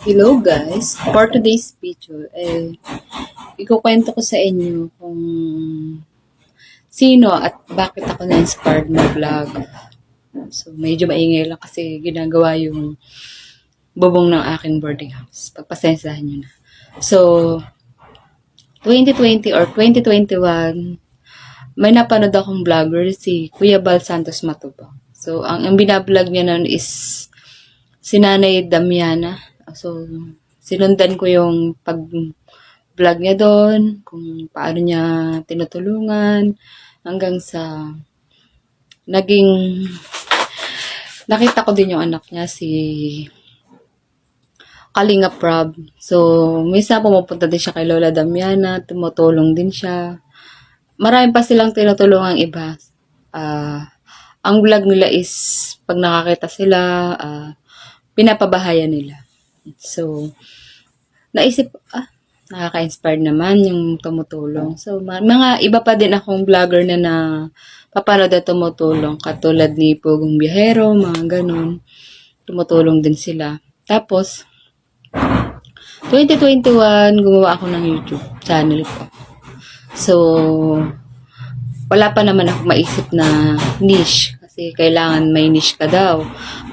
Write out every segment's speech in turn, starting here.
Hello guys! For today's video, eh, ikukwento ko sa inyo kung sino at bakit ako na-inspired mag-vlog. So, medyo maingay lang kasi ginagawa yung bubong ng aking boarding house. Pagpasensahan nyo na. So, 2020 or 2021, may napanood akong vlogger, si Kuya Bal Santos Matubang. So, ang, ang binablog niya nun is si Nanay Damiana. So, sinundan ko yung pag-vlog niya doon, kung paano niya tinutulungan, hanggang sa naging nakita ko din yung anak niya, si Kalinga Prab. So, minsan pumupunta din siya kay Lola Damiana, tumutulong din siya. Marami pa silang tinutulungang iba. Ah, ang vlog nila is, pag nakakita sila, ah, pinapabahayan nila. So, naisip, ah, nakaka-inspire naman yung tumutulong. So, mga iba pa din akong vlogger na na papanood at tumutulong. Katulad ni Pugong Biyahero, mga ganun. Tumutulong din sila. Tapos, 2021, gumawa ako ng YouTube channel ko. So, wala pa naman ako maisip na niche. Kasi kailangan may niche ka daw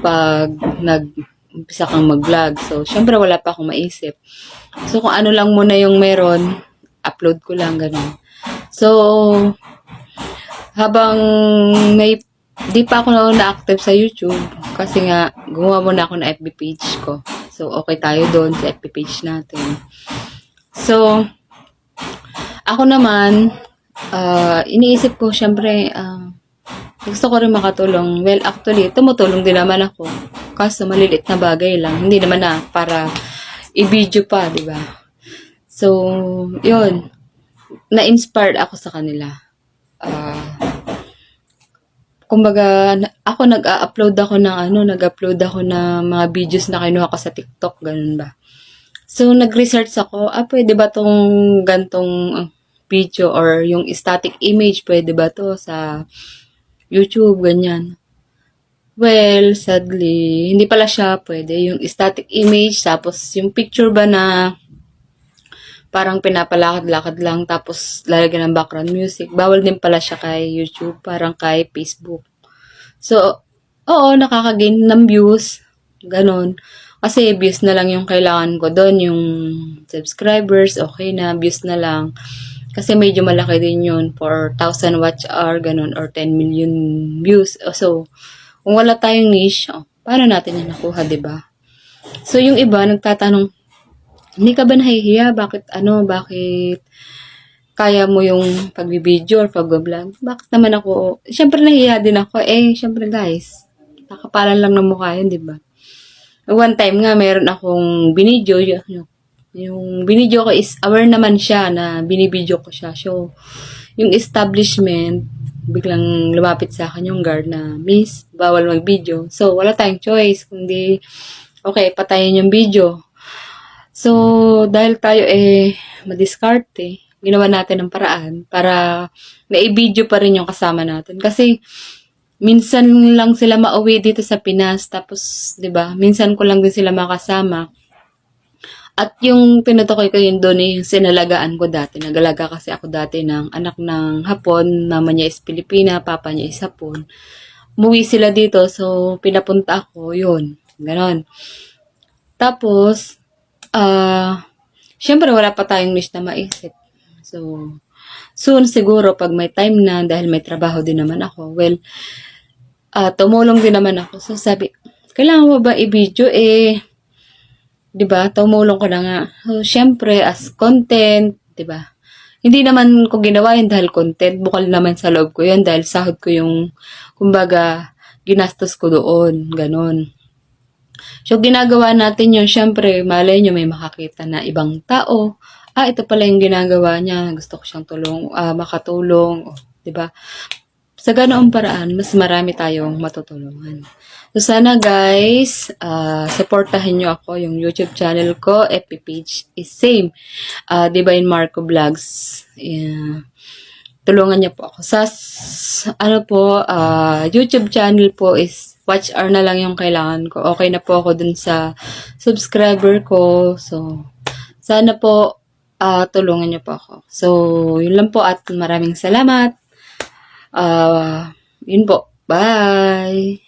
pag nag umpisa kang mag-vlog. So, syempre wala pa akong maisip. So, kung ano lang muna yung meron, upload ko lang, ganun. So, habang may, di pa ako na-active sa YouTube, kasi nga, gumawa muna ako ng FB page ko. So, okay tayo doon sa FB page natin. So, ako naman, ah, iniisip ko, syempre, ah, gusto ko rin makatulong. Well, actually, tumutulong din naman ako. Kaso, malilit na bagay lang. Hindi naman na para i-video pa, di ba? So, yun. Na-inspired ako sa kanila. Ah, kumbaga, ako nag-upload ako ng ano, nag-upload ako ng mga videos na kinuha ko sa TikTok, ganun ba. So, nag-research ako, ah, pwede ba tong gantong ah, video or yung static image, pwede ba to sa YouTube, ganyan. Well, sadly, hindi pala siya pwede. Yung static image, tapos yung picture ba na parang pinapalakad-lakad lang, tapos lalagyan ng background music. Bawal din pala siya kay YouTube, parang kay Facebook. So, oo, nakakagain ng views. Ganon. Kasi views na lang yung kailangan ko doon. Yung subscribers, okay na, views na lang. Kasi medyo malaki din yun for 1,000 watch hour, ganun, or 10 million views. So, kung wala tayong niche, oh, paano natin yan nakuha, ba? So, yung iba, nagtatanong, hindi ka ba nahihiya? Bakit, ano, bakit kaya mo yung pagbibideo or pag-vlog? Bakit naman ako, syempre nahihiya din ako. Eh, syempre guys, nakapalan lang ng mukha yun, ba? One time nga, meron akong binidyo, yung, yung binidyo ko is aware naman siya na binibidyo ko siya. So, yung establishment, biglang lumapit sa akin yung guard na, Miss, bawal mag-video. So, wala tayong choice, kundi, okay, patayin yung video. So, dahil tayo eh, madiskarte, ginawa natin ng paraan para na-video pa rin yung kasama natin. Kasi, minsan lang sila mauwi dito sa Pinas, tapos, di ba, minsan ko lang din sila makasama. At yung tinutukoy ko yun doon, eh, yung sinalagaan ko dati. Nagalaga kasi ako dati ng anak ng Hapon, mama niya is Pilipina, papa niya is Hapon. Umuwi sila dito, so pinapunta ako, yun. Ganon. Tapos, ah, syempre wala pa tayong wish na maisip. So, soon siguro pag may time na, dahil may trabaho din naman ako, well, ah tumulong din naman ako. So, sabi, kailangan mo ba i-video? Eh, di ba, tumulong ko na nga. So, syempre, as content, di ba, hindi naman ko ginawa yun dahil content. Bukal naman sa loob ko yun dahil sahod ko yung, kumbaga, ginastos ko doon. Ganon. So, ginagawa natin yun, syempre, malay nyo may makakita na ibang tao. Ah, ito pala yung ginagawa niya. Gusto ko siyang tulong, ah, makatulong. O, di ba? Sa ganoong paraan, mas marami tayong matutulungan. So, sana guys, ah, supportahin nyo ako. Yung YouTube channel ko, FB page is same. Ah, Divine Marco Vlogs. Yeah. Tulungan niyo po ako. Sa, ano po, ah, YouTube channel po is watch hour na lang yung kailangan ko. Okay na po ako dun sa subscriber ko. So, sana po ah, tulungan niyo po ako. So, yun lang po at maraming salamat. Ah, yun po. Bye!